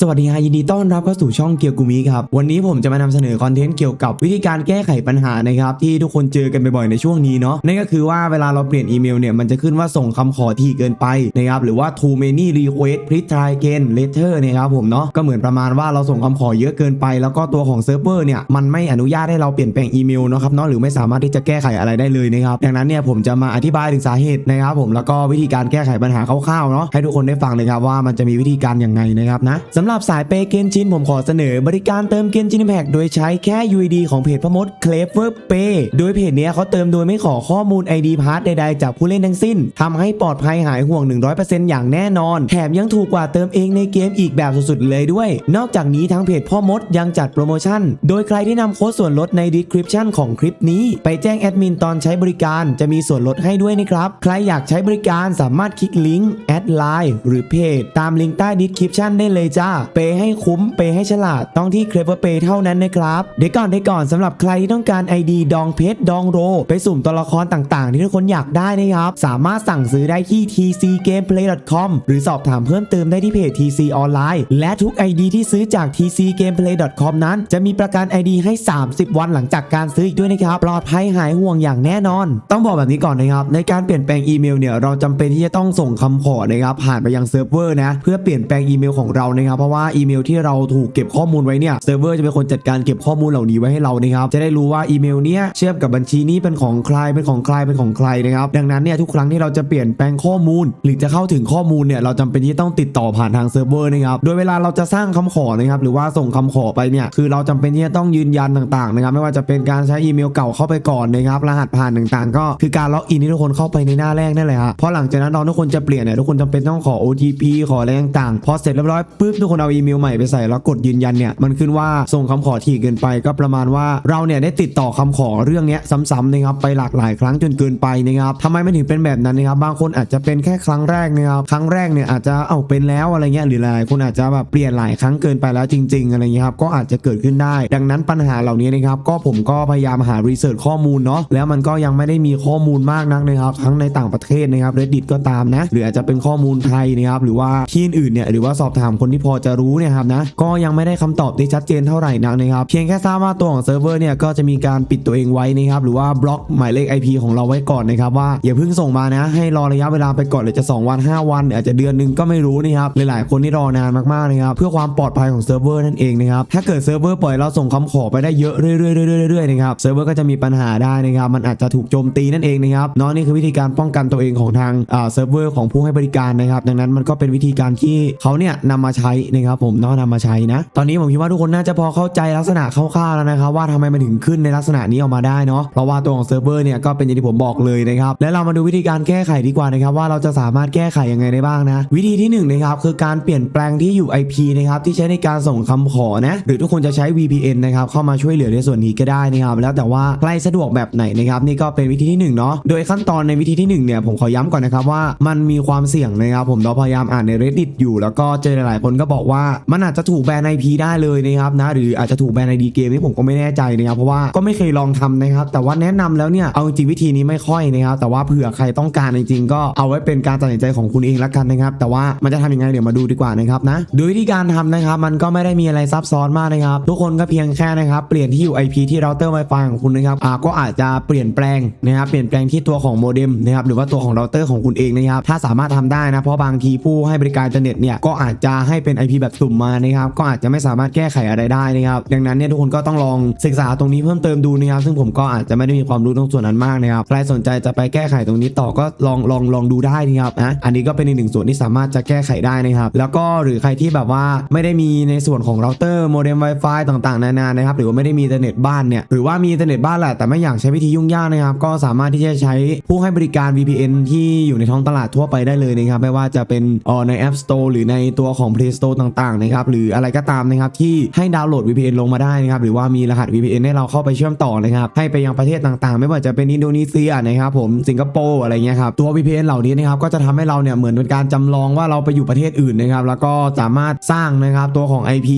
สวัสดีฮะยินดีต้อนรับเข้าสู่ช่องเกียวกูมิครับ วันนี้ผมจะมานำเสนอคอนเทนต์เกี่ยวกับวิธีการแก้ไขปัญหานะครับที่ทุกคนเจอกันบ่อยๆในช่วงนี้เนาะนั่นก็คือว่าเวลาเราเปลี่ยนอีเมลเนี่ยมันจะขึ้นว่าส่งคำขอที่เกินไปนะครับหรือว่า too many request please try again later นี่ยครับผมเนาะก็เหมือนประมาณว่าเราส่งคำขอเยอะเกินไป แล้วก็ตัวของเซิร์ฟเวอร์เนี่ยมันไม่อนุญาตให้เราเปลี่ยนแปลงอีเมลนะครับเนาะหรือไม่สามารถที่จะแก้ไขอะไรได้เลยนะครับดังนั้นเนี่ยผมจะมาอธิบายถึงสาเหตุนะครับผมแล้วก็วิธีการแก้ไขปัญหาคร่าวๆเนาะให้ทุกคนได้ฟังเลยครับว่ามันจะมีวิธีการอย่างไงนะครับนะสำหรับสายเปย์เกนชินผมขอเสนอบริการเติมเกนชินแพ็กโดยใช้แค่ UID ของเพจพมด Clever Pay โดยเพจนี้เขาเติมโดยไม่ขอข้อมูล ID พาร์ทใดๆ จากผู้เล่นทั้งสิ้นทำให้ปลอดภัยหายห่วง 100%อย่างแน่นอน แถมยังถูกกว่าเติมเองในเกมอีกแบบสุดๆเลยด้วย นอกจากนี้ทางเพจพ่อมดยังจัดโปรโมชั่น โดยใครที่นำโค้ดส่วนลดใน description ของคลิปนี้ ไปแจ้งแอดมินตอนใช้บริการจะมีส่วนลดให้ด้วยนะครับ ใครอยากใช้บริการสามารถคลิกลิงก์แอดไลน์หรือเพจตามลิงก์ใต้ description ได้เลยจ้าเปย์ให้คุ้ม เปย์ให้ฉลาด ต้องที่ Clever Pay เท่านั้นนะครับ เดี๋ยวก่อนเดี๋ยวก่อนสำหรับใครที่ต้องการ ID ดองเพชรดองโร ไปสุ่มตัวละครต่างๆ ที่ทุกคนอยากได้นะครับ สามารถสั่งซื้อได้ที่ tcgameplay.com หรือสอบถามเพิ่มเติมได้ที่เพจ TC ออนไลน์ และทุก ID ที่ซื้อจาก tcgameplay.com นั้น จะมีประกัน ID ให้ 30 วันหลังจากการซื้ออีกด้วยนะครับปลอดภัยหายห่วงอย่างแน่นอน ต้องบอกแบบนี้ก่อนนะครับในการเปลี่ยนแปลงอีเมลเนี่ยเราจำเป็นที่จะต้องส่งคำขอนะครับผ่านไปยังเซิร์ฟเวอร์นะเพื่อเปลี่ยนแปลงอีเมลของเรานะครับเพราะว่าอีเมลที่เราถูกเก็บข้อมูลไว้เนี่ยเซิร์ฟเวอร์จะเป็นคนจัดการเก็บข้อมูลเหล่านี้ไว้ให้เรานะครับจะได้รู้ว่าอีเมลเนี้ยเชื่อมกับบัญชีนี้เป็นของใครเป็นของใครเป็นของใครนะครับดังนั้นเนี่ยทุกครั้งที่เราจะเปลี่ยนแปลงข้อมูล หรือจะเข้าถึงข้อมูลเนี่ยเราจำเป็นที่ต้องติดต่อผ่านทางเซิร์ฟเวอร์นะครับโดยเวลาเราจะสร้างคำขอนะครับหรือว่าส่งคำขอไปเนี่ยคือเราจำเป็นที่จะต้องยืนยันต่างๆนะครับไม่ว่าจะเป็นการใช้อีเมลเก่าเข้าไปก่อนนะครับรหัสผ่านต่างๆ ก็คือการล็อกอินที่ทุกคนเข้าไปในหน้าแรกนั่นแหละฮะเพราะหลังจากนั้นตอนทุกคนจะเปลี่ยนเนี่ยทุกคนจำเป็นต้องขอ OTP ขออะไรต่างๆพอเสร็จเรียบร้อยปุ๊บทุกคนเอาอีเมลใหม่ไปใส่แล้วกดยืนยันเนี่ยมันขึ้นว่าส่งคำขอถี่เกินไปก็ประมาณว่าเราเนี่ยได้ติดต่อคำขอเรื่องเนี้ยซ้ำๆนะครับไปหลากหลายครั้งจนเกินไปนะครับทำไมมันถึงเป็นแบบนั้นนะครับบางคนอาจจะเป็นแค่ครั้งแรกนะครับครั้งแรกเนี่ยอาจจะเอาเป็นแล้วอะไรเงี้ยหรือหลายคนอาจจะแบบเปลี่ยนหลายครั้งเกินไปแล้วจริง ๆ อะไรเงี้ยครับก็อาจจะเกิดขึ้นได้ ดังนั้นปัญหาเหล่านี้นะครับก็ผมก็พยายามหารีเสิร์ชข้อมูลเนาะแล้วมันก็ยังไม่ได้มีข้อมูลมากนักนะครับทั้งในต่างประเทศนะครับ reddit ก็ตามนะหรืออาจจะเป็นข้อมูลไทยนะครับหรือว่าที่อื่นๆเนี่ยหรือว่าสอบถามคนที่พอจะรู้เนี่ยครับนะก็ยังไม่ได้คำตอบที่ชัดเจนเท่าไหร่นักนะครับเพียงแค่ทราบว่าตัวของเซิร์ฟเวอร์เนี่ยก็จะมีการปิดตัวเองไว้นะครับหรือว่าบล็อกหมายเลข IP ของเราไว้ก่อนนะครับว่าอย่าเพิ่งส่งมานะ ให้รอระยะเวลาไปก่อนเลยจะ 2 วัน 5 วันอาจจะเดือนหนึงก็ไม่รู้นะครับหลายๆคนที่รอนานมากๆนะครับเพื่อความปลอดภัยของเซิร์ฟเวอร์นั่นเองนะครับถ้าเกิดเซิร์ฟเวอร์ปล่อยเราส่งคำขอไปได้เยอะเรื่อยๆๆๆนะครับเซิร์ฟเวอร์ก็จะมีปัญหาได้นะครับมันอาจจะถูกโจมตีนั่นเองนะครับเนาะนี่คือวิธีการป้องกันตัวเองของทางเซิร์ฟเวอร์ของผู้ให้บริการนะครับดังนั้นมันก็เป็นวิธีการที่เขาเนี่ยนำมาใช้นะครับผมเนาะนำมาใช้นะ ตอนนี้ผมคิดว่าทุกคนน่าจะพอเข้าใจลักษณะคร่าวๆแล้วนะครับว่าทำไมมันถึงขึ้นในลักษณะนี้ออกมาได้เนาะเพราะว่าตัวของเซิร์ฟเวอร์เนี่ยก็เป็นอย่างที่ผมบอกเลยนะครับและเรามาดูวิธีการแก้ไขดีกว่านะครับว่าเราจะสามารถแก้ไขยังไงได้บ้างนะ วิธีที่หนึ่งนะครับคือการเปลี่ยนแปลงที่อยู่ IP นะครับที่ใช้ในการส่งคำขอนะหรือทุกคนจะใช้ VPN นะครับเข้ามาช่วยเหลือในส่วนนี้ก็ได้นะครับแล้วแต่ว่าใครสะดวกแบบไหนนะครับนี่ก็เป็นวิธีที่หนึ่งเนาะโดยขั้นตอนในวิธีที่หนึ่งเนี่ยผมขอย้ำก่อนนะครับว่ามันมีความเสี่ยงนะครับผมเราพยายามอ่านใน reddit อยู่แล้วก็เจอหลายๆคนก็บอกว่ามันอาจจะถูกแบน IP ได้เลยนะครับนะหรืออาจจะถูกแบน ID เกมนี่ผมก็ไม่แน่ใจนะครับเพราะว่าก็ไม่เคยลองทำนะครับ แต่ว่าแนะนำแล้วเนี่ยเอาจริงวิธีนี้ไม่ค่อยนะครับแต่ว่าเผื่อใครต้องการจริงๆก็เอาไว้เป็นการตัดสินใจของคุณเองละกันนะครับ แต่ว่ามันจะทำยังไงเดี๋ยวมาดูดีกว่านะครับนะโดยวิธีการทำนะครับ มันก็ไม่ได้มีอะไรซับซ้อนมากนะครับ ทุกคนก็เพียงแค่นะครับเปลี่ยนที่อยู่ IP ที่เราเตอร์ Wi-Fi ของคุณนะครับอ่าก็อาจจะเปลี่ยนแปลงนะครับเปลี่ยนแปลงที่ตัวของโมเด็มนะครับหรือว่าตัวของเราเตอร์ของคุณเองนะครับถ้าสามารถทำได้นะเพราะบางทีผู้ให้บริการเทอร์เน็ตเนี่ยก็อาจจะให้เป็น IP แบบสุ่มมานะครับก็อาจจะไม่สามารถแก้ไขอะไรได้นะครับดังนั้นเนี่ยทุกคนก็ต้องลองศึกษาตรงนี้เพิ่มเติมดูนะครับซึ่งผมก็อาจจะไม่ได้มีความรู้ตรงส่วนนั้นมากนะครับใครสนใจจะไปแก้ไขตรงนี้ต่อก็ลองลองลองดูได้นะครับนะอันนี้ก็เป็นอีกหนึ่งส่วนที่สามารถจะแก้ไขได้นะครับแล้วก็หรือใครที่แบบว่าไม่ได้มีในส่วนของเราเตอร์โมเด็ม Wi-Fi ต่างๆนานานะครับหรือว่าไม่ได้มีอินเทอร์เน็ตบ้านเนี่ยหรือว่ามีอินเทอร์เน็ตบ้านแหละแต่ไม่อยากใช้วิธียุ่งยากนะครับก็สามารถที่จะใช้ผู้ให้บริการ VPN ที่อยู่ในท้องตลาดทั่วไปได้เลยนะครับไม่ว่าจะเป็นออใน App Store หรือในตัวของ Play Store ต่างๆนะครับหรืออะไรก็ตามนะครับที่ให้ดาวน์โหลด VPN ลงมาได้นะครับหรือว่ามีรหัส VPN ให้เราเข้าไปเชื่อมต่อนะครับให้ไปยังประเทศต่างๆ ไม่ว่าจะเป็นอินโดนีเซียนะครับผมสิงคโปร์อะไรเงี้ยครับตัว VPN เหล่านี้นะครับก็จะทำให้เราเนี่ยเหมือนเป็นการจำลองว่าเราไปอยู่ประเทศอื่นนะครับแล้วก็สามารถสร้างนะครับตัวของ IP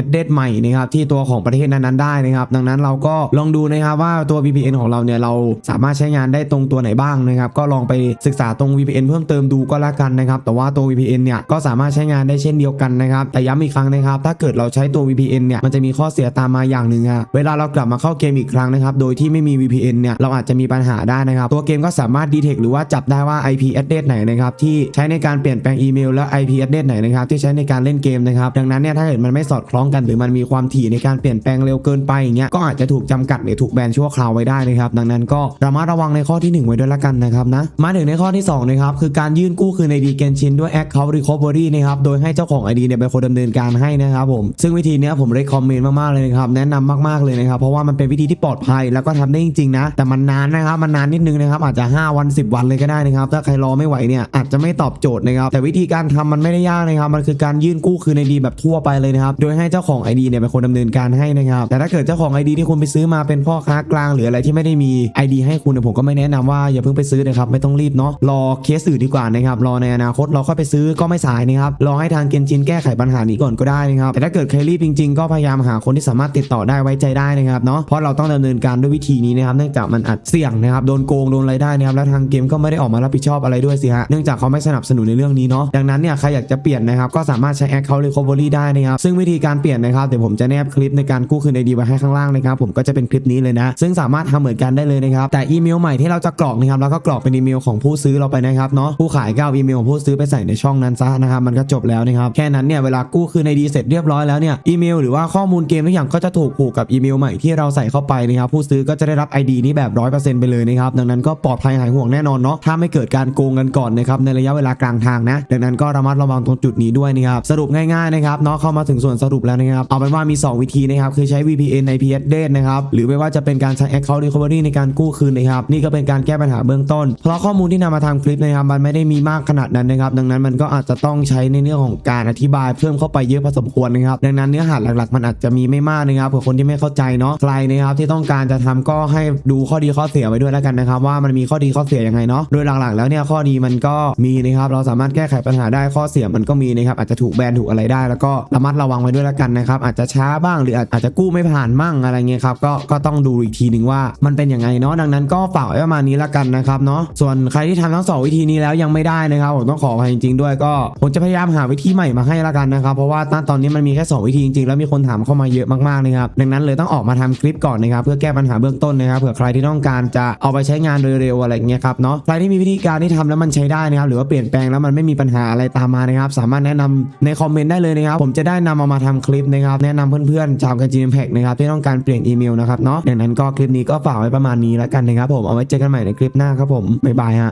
address ใหม่นะครับที่ตัวของประเทศนั้นๆได้นะครับดังนั้นเราก็ลองดูนะครับว่าตัว VPN ของเราเนี่ยเราสามารถใช้งานได้ตรงตัวไหนบ้างนะครับก็ลองไปศึกษาตรง VPN เพิ่มเติมดูก็แล้วกันนะครับแต่ว่าตัว VPN เนี่ยก็สามารถใช้งานได้เช่นเดียวกันนะครับแต่ย้ำอีกครั้งนะครับถ้าเกิดเราใช้ตัว VPN เนี่ยมันจะมีข้อเสียตามมาอย่างหนึ่งอะเวลาเรากลับมาเข้าเกมอีกครั้งนะครับโดยที่ไม่มี VPN เนี่ยเราอาจจะมีปัญหาได้นะครับตัวเกมก็สามารถดีเทคหรือว่าจับได้ว่า IP address ไหนนะครับที่ใช้ในการเปลี่ยนแปลงอีเมลและ IP address ไหนนะครับที่ใช้ในการเล่นเกมนะครับดังนั้นเนี่ยถ้าเกิดมันไม่สอดคล้องกันหรือมันมีความถี่ในการเปลี่ยนแปลงเร็วเกินไปอย่างเงี้ยก็อาจจะถูกจำกัดหรือถูกแบนชั่วคราวไว้ได้นะครับดังนั้นก็ระมัดระวังในข้อที่หนึ่งไว้ด้วยละกันนะครับนะมาถึงในข้อที่สองนะครับคือการยื่นกู้คืน ID เกนชินด้วย Account Recovery นะครับโดยให้เจ้าของ ID เนี่ยเป็นคนดำเนินการให้นะครับผมซึ่งวิธีเนี้ยผมได้คอมเมนต์มากๆเลยนะครับแนะนำมากๆเลยนะครับเพราะว่ามันเป็นวิธีที่ปลอดภัยแล้วก็ทำได้จริงๆนะ แต่มันนานนะครับมันนานนิดนึงนะครับอาจจะ 5 วัน 10 วันเลยก็ได้นะครับถ้าใครรอไม่ไหวเนี่ยอาจจะไม่ตอบโจทย์นะครับแต่วิธีการทำมันไม่ได้ยากนะครับมันคือการยื่นกู้คืน ID แบบทั่วไปเลยนะครับโดยให้เจ้าของ ID เนี่ยเป็นคนดำเนินการให้นะครับแต่ถ้าเกิดเจ้าของ ID ที่คุณไปซื้อมาเป็นพ่อค้ากลางหรืออะไรที่ไม่ได้มี ID ให้คุณเนี่ยผมก็ไม่แนะนำว่าอย่าเพิ่งไปซื้อนะครับไม่ต้องรีบเนาะรอเคสอื่นดีกว่านะครับรอในอนาคตเราค่อยไปซื้อก็ไม่สายนะครับรอให้ทางเกนจินแก้ก้ไขปัญหานี้ก่อนก็ได้นะครับแต่ถ้าเกิดใครรีบจริงๆ ก็พยายามหาคนที่สามารถติดต่อได้ไว้ใจได้นะครับเนาะเพราะเราต้องดำเนินการด้วยวิธีนี้นะครับเนื่องจากมันอาจเสี่ยงนะครับโดนโกงโดนอะไรได้นะครับแล้วทางเกมก็ไม่ได้ออกมารับผิดชอบอะไรด้วยสิฮะเนื่องจากเขาไม่สนับสนุนในเรื่องนี้เนาะดังนั้นเนี่ยใครอยากจะเปลี่ยนนะครับก็สามารถใช้ Account Recovery ได้นะครับซึ่งวิธีการเปลี่ยนนะครับเดี๋ยวผมจะแนบคลิปในการกู้คืน ID ไว้ให้ข้างล่างนะครับผมก็จะเป็นคลิปนี้เลยนะ ซึ่งสามารถทำเหมือนกันได้เลยนะครับแต่อีเมลใหม่ที่เราจะกรอกนะครับแล้วก็กรอกเป็นอีเมลของผู้ซื้อเราไปนะครับเนาะผู้ขายก็เอาอีเมลของผู้ซื้อไปใส่ในช่องนั้นซะนะครับมันก็จบแล้วนะครับแค่นั้นเนี่ยเวลากู้คืน ID เสร็จเรียบร้อยแล้วเนี่ยอีเมลหรือว่าข้อมูลเกมทุกอย่างก็จะถูกผูกกับอีเมลใหม่ที่เราใส่เข้าไปนะครับผู้ซื้อก็จะได้รับ ID นี้แบบ 100%ไปเลยนะครับดังนั้นก็ปลอดภัยหายห่วงแน่นอนเนาะถ้าไม่เกิดการโกงกันก่อนนะครับในระยะเวลากลางทางนะ ดังนั้นก็ระมัดระวังตรงจุดนี้ด้วยนะครับสรุปง่ายๆนะครับเนาะเข้ามาถึงส่วนสรุปแล้วนะครับเอาเป็นว่ามี 2 วิธีนะครับคือใช้ VPN IP address นะครับหรือไม่ว่าจะเป็นการใช้ Account Recovery ในการกู้คืนนะครับนี่ก็เป็นการแก้ปัญหาเบื้องต้น เพราะข้อมูลที่นำมาทำคลิปนะครับมันไม่ได้มีมากขนาดนั้นนะครับดังนั้นมันก็อาจจะต้องใช้ในเรื่องของการอธิบายเพิ่มเข้าไปเยอะพอสมควรนะครับดังนั้นเนื้อหาหลักๆ มันอาจจะมีไม่มากนะครับเผื่อคนที่ไม่เข้าใจเนาะใครนะครับที่ต้องการจะทำก็ให้ดูข้อดีข้อเสียไว้ด้วยแล้วกันนะครับว่ามันมีข้อดีข้อเสียยังไงเนาะโดยหลักๆ แล้วเนี่ยข้อดีมันก็มีนะครับเราสามารถแก้ไขปัญหาได้ข้อเสียมันก็มีนะครับอาจจะถูกแบนถูกอะไรได้ แล้วก็ระมัดระวังไว้ด้วยแล้วกันนะครับอาจจะช้าบ้างหรืออาจจะกู้ไม่ผ่านมั่งอะไรเงี้ยครับก็ก็ต้องดูอีกทีหนึ่งว่ามันเป็นยังไงเนาะดังนั้นก็ฝากไว้ประมาณนี้ล้วกันนะครับเนาะส่วนใครที่ทำทั้งสองวิธีนี้แล้วยังไม่ได้นะครับผมต้องขออภัยจริงๆด้วยก็ผมจะพยายามหาวิธีใหม่มาให้ล้วกันนะครับ เพราะว่าตอนนี้มันมีแค่สองวิธีจริงๆ แล้วมีคนถามเข้ามาเยอะมากๆนะครับ ดังนั้นเลยต้องออกมาทำคลิปก่อนนะครับ เพื่อแก้ปัญหาเบื้องต้นนะครับ เผื่อใครที่ต้องการจะเอาไปใช้งานเร็วๆอะไรเงี้ยครับเนาะ ใครที่มีวิธีการที่ทำแล้วมันใช้ได้นะครับ หรือว่าเปลี่ยนแปลงแล้วมันไม่มีปัญหาอะไรตามมานะครับ สามารถแนะนำในคอมเมนต์ได้เลยนะครับ ผมจะได้นำเอามาทำคลิปนะครับ แนะนำเพื่อนๆชาวกันจีนแพ็กนะครับที่ต้องการเปลี่ยนอีเมลนะครับเนาะดังนั้นก็คลิปนี้ก็ฝากไว้ประมาณนี้แล้วกันนะครับผมเอาไว้เจอกันใหม่ในคลิปหน้าครับผมบ๊ายบายฮะ